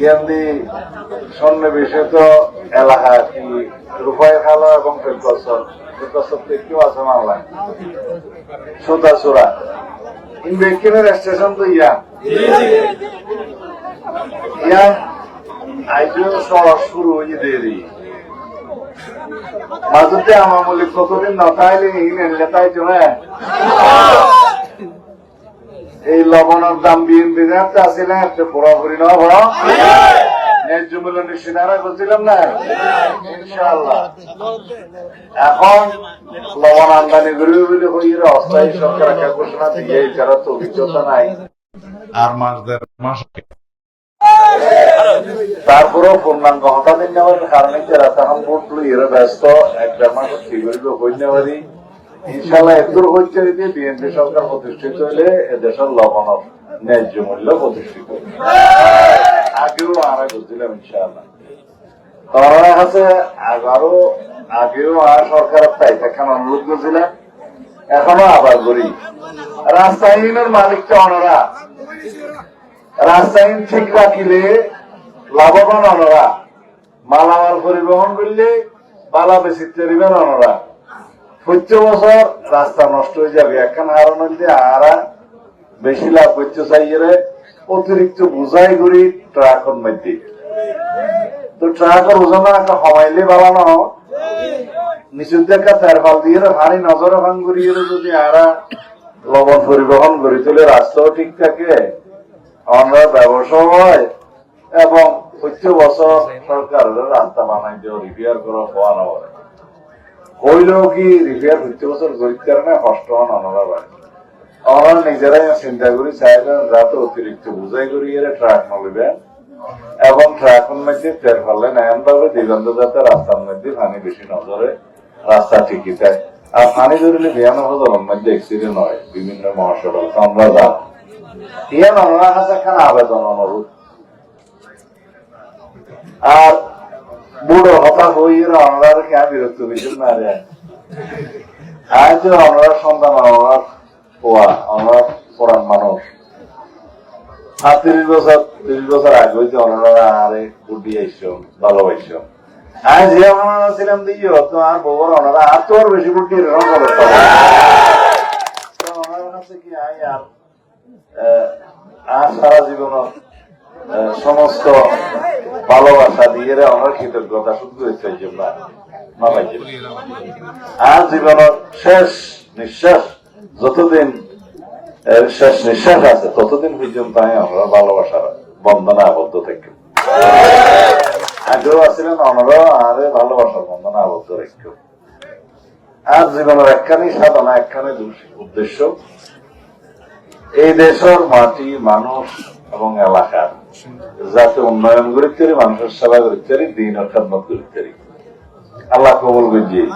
ইয়ান্দি সন্নিবেশিত এলাকা কি রুফাই খালো এবং ফেলকসর? ফেলকসর কেউ আছে মামলায় সুতা সুরা ইন বেকিনের স্টেশন তো ইয়া। ইয়া আইপিও সব শুরু হয়ে দেরি। মাজতে আমার বলি কতদিন নটাইলে ইংল্যান্ড লেতাই চলে এই লবণের দাম বিএনপি যাতে আসলে একটা পুরোপুরি না বড়। ন্যায্য মূল্য নিশ্চিতারা করছিলাম না? ইনশাআল্লাহ। এখন লবণ আমদানি করবে বলে অস্থায়ী সরকার একটা ঘোষণা দিয়ে এছাড়া তো অভিজ্ঞতা নাই। আর মাস দেড় মাস তারপরেও পূর্ণাঙ্গ হঠাৎ নেওয়ার কারণে যারা তখন ভোট ব্যস্ত এক দেড় মাস ঠিক করিবে হই নেওয়ারই ইনশাল্লাহ হচ্ছে যে বিএনপি সরকার প্রতিষ্ঠিত হলে এদেশের ন্যায্য মূল্য প্রতিষ্ঠিত। আগেও আগারও আগেও আর সরকারের অনুরোধ করছিলাম। এখনও আবার করি। রাস্তাহীনের মালিকটা অনরা। রাস্তাহীন ঠিক রাখিলে লাভবান অনরা। মালামাল পরিবহন করলে বালা বেশি তেরিবেন অনরা। প্রত্যেক বছর রাস্তা নষ্ট হয়ে যাবে। এখন হারানো দিয়ে আরা বেশি লাভ করতে চাইয়ে অতিরিক্ত বুঝাই করি, ট্রাকের মধ্যে। তো ট্রাকের ওজন একটা হমাইলে বালানো নিচুর দেখা তের ফাল দিয়ে ভারী নজর ভাঙ করিয়ে যদি আরা লবণ পরিবহন করে তোলে রাস্তাও ঠিক থাকে আমরা ব্যবসা হয়, এবং প্রত্যেক বছর সরকারের রাস্তা বানাই দেওয়া রিপেয়ার করা হওয়া না হয় হইলেও কি রিপেয়ার প্রত্যেক বছর গরিব কারণে কষ্ট হন বাড়ে নিজেরাই চিন্তা করি চাইবেন যাতে অতিরিক্ত বুঝাই করি এরা ট্রাক নলিবেন এবং মধ্যে দিগন্ত যাতে রাস্তার মধ্যে পানি বেশি নজরে রাস্তা ঠিকই থাকে আর পানি ধরলে বিয়ানো হজলের মধ্যে অ্যাক্সিডেন্ট হয়। বিভিন্ন মহাসড়ক আমরা যা ইয়ান ওনার কাছে একখানা আবেদন অনুরোধ আর বুড়ো হতাশ হয়ে ওনার কে বিরক্ত দিচ্ছেন না রে। আজ ওনার সন্তান ওনার পোয়া ওনার পুরান মানুষ। আর তিরিশ বছর তিরিশ বছর আগে হইতে ওনারা আরে বুদ্ধি আইসো ভালোবাইছো আজ যে ওনারা ছিলাম দিও তো আর বউর ওনারা আর তোর বেশি বুদ্ধি এরকম করে তো। ওনার কাছে কি আই আর আর সারা জীবন সমস্ত ভালোবাসা দিয়ে আমার কৃতজ্ঞতা শুধু হয়েছে আর জীবনের শেষ নিঃশ্বাস, যতদিন শেষ নিঃশ্বাস আছে, ততদিন পর্যন্ত আমি আমরা ভালোবাসার বন্ধনে আবদ্ধ থাকি। আগেও আছিলেন আমরা আরে ভালোবাসার বন্ধনে আবদ্ধ রাখি আর জীবনের একখানি সাধনা, একখানি উদ্দেশ্য, এই দেশের মাটি, মানুষ এবং এলাকার যাতে উন্নয়ন করতে পারি মানুষের সেবা করতে পারি দিন খেদমত করতে পারি আল্লাহ কবল বুঝিয়ে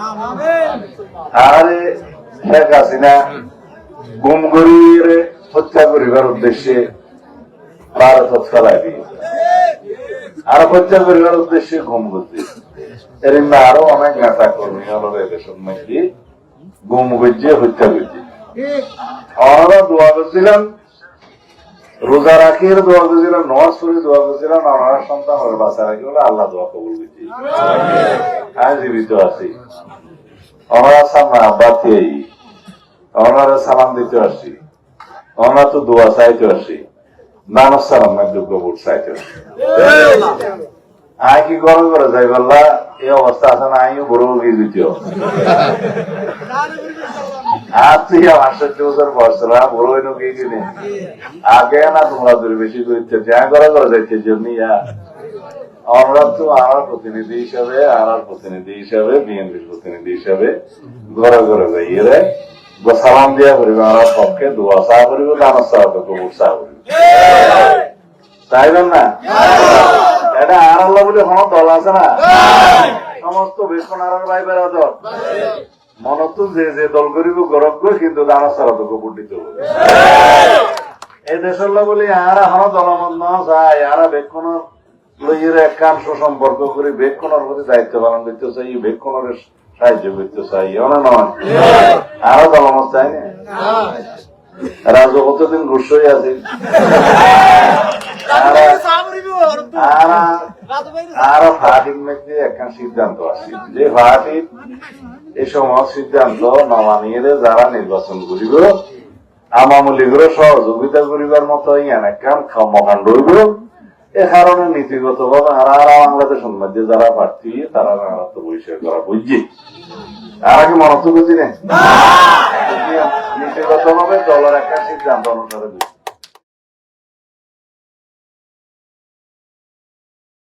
আরে শেখ হাসিনা গুম করিয়ে হত্যা করিবার উদ্দেশ্যে ভারত দিয়ে আর হত্যা করিবার উদ্দেশ্যে গুম করতে এর আরও অনেক নেতা কর্মী হলো এদেশের মধ্যে গুম করছে হত্যা করছে আমরা দোয়া করছিলাম রোজা রাখি দোয়া করছিলাম নমাজ পড়ে দোয়া করছিলাম আমার সন্তান ওর বাচ্চা রাখি বলে আল্লাহ দোয়া কবুল করছি। আমি জীবিত আছি। আমরা সামনে আব্বাতে ওনারা সালাম দিতে আসছি। ওনারা তো দোয়া চাইতে আসছি। নানব সালাম মধ্যে কবুল চাইতে আসছি। আয় কি গরম করে যাই বললা, এই অবস্থা আছে না, আমিও বড় গিয়ে দিতে আর তুই বছর বসরা বড় হইনো কি কিনে আগে না তোমরা দূর বেশি করতে যা করা করে যাইতে জন্য আমরা তো আমার প্রতিনিধি হিসাবে আর প্রতিনিধি হিসাবে বিএনপির প্রতিনিধি হিসাবে ঘরে ঘরে যাইয়ে সালাম দিয়া করিবে আমার পক্ষে দোয়া চা করিবে দানা চা কবুর চা করিবে। চাইবেন না? এটা আর আল্লাহ বলে কোনো দল আছে না? সমস্ত বেশন আর ভাই বেড়া দল। মনত যে যে দল করিব গরব কিন্তু দানা ছাড়া তো হবে এই দেশের লোক বলি আর এখনও দলমত ন যায় আর বেক্ষণের লইয়ের এক কাম সুসম্পর্ক করে বেক্ষণের প্রতি দায়িত্ব পালন করতে চাই বেক্ষণের সাহায্য করতে চাই। অনে নয়? আরও দলমত চাই না? রাজু কতদিন ঘুষ হয়ে আছে আর আরও ফাটির মধ্যে একখান সিদ্ধান্ত আছে। যে ফাটির এই সময় সিদ্ধান্ত নমানিয়ে যারা নির্বাচন করিব আওয়ামী লীগের সহযোগিতা করিবার মতো ইয়ান একখান কর্মকাণ্ড হইব। এ কারণে নীতিগত ভাবে আর আর বাংলাদেশের মধ্যে যারা প্রার্থী তারা তো বৈষয় করা বুঝছি আর আগে মনে তো বুঝি না? নীতিগত ভাবে দলের একটা সিদ্ধান্ত অনুসারে বুঝছি